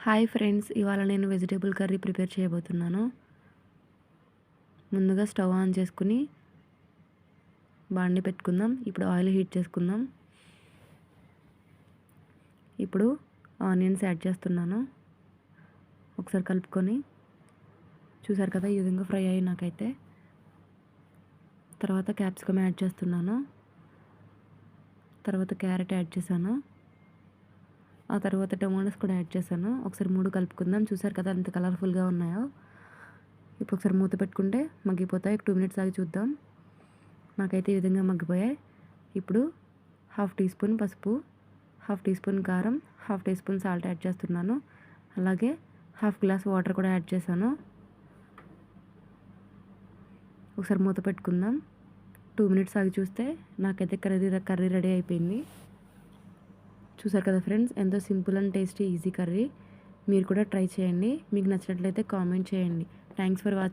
Hi friends ఇవాళ నేను vegetable curry prepare చేయబోతున్నాను. ముందుగా స్టవ్ ఆన్ చేసుకుని బాండి పెట్టుకుందాం. ఇప్పుడు ఆయిల్ హీట్ చేసుకుందాం. ఇప్పుడు ఆనియన్స్ యాడ్ చేస్తున్నాను. ఒకసారి కలుపుకొని. చూసారు కదా ఈ విధంగా ఫ్రై అయ్యి నాకైతే. తర్వాత క్యాప్సికమ్ యాడ్ చేస్తున్నాను. తర్వాత క్యారెట్ యాడ్ చేశాను. ఆ తర్వాత టొమాటోస్ కూడా యాడ్ చేశాను. ఒకసారి మూడు కలుపుకుందాం. చూసారు కదా ఎంత కలర్ఫుల్గా ఉన్నాయో. ఇప్పుడు ఒకసారి మూత పెట్టుకుంటే మగ్గిపోతాయి. టూ మినిట్స్ ఆగి చూద్దాం. నాకైతే ఈ విధంగా మగ్గిపోయాయి. ఇప్పుడు హాఫ్ టీ స్పూన్ పసుపు హాఫ్ టీ స్పూన్ కారం half teaspoon salt add చేస్తున్నాను. అలాగే హాఫ్ గ్లాస్ వాటర్ కూడా యాడ్ చేశాను. ఒకసారి మూత పెట్టుకుందాం. టూ మినిట్స్ ఆగి చూస్తే నాకైతే కర్రీ కర్రీ రెడీ అయిపోయింది. చూసారు కదా ఫ్రెండ్స్? ఎంతో simple and tasty easy curry. మీరు కూడా ట్రై చేయండి. మీకు నచ్చినట్లయితే కామెంట్ చేయండి. Thanks for watching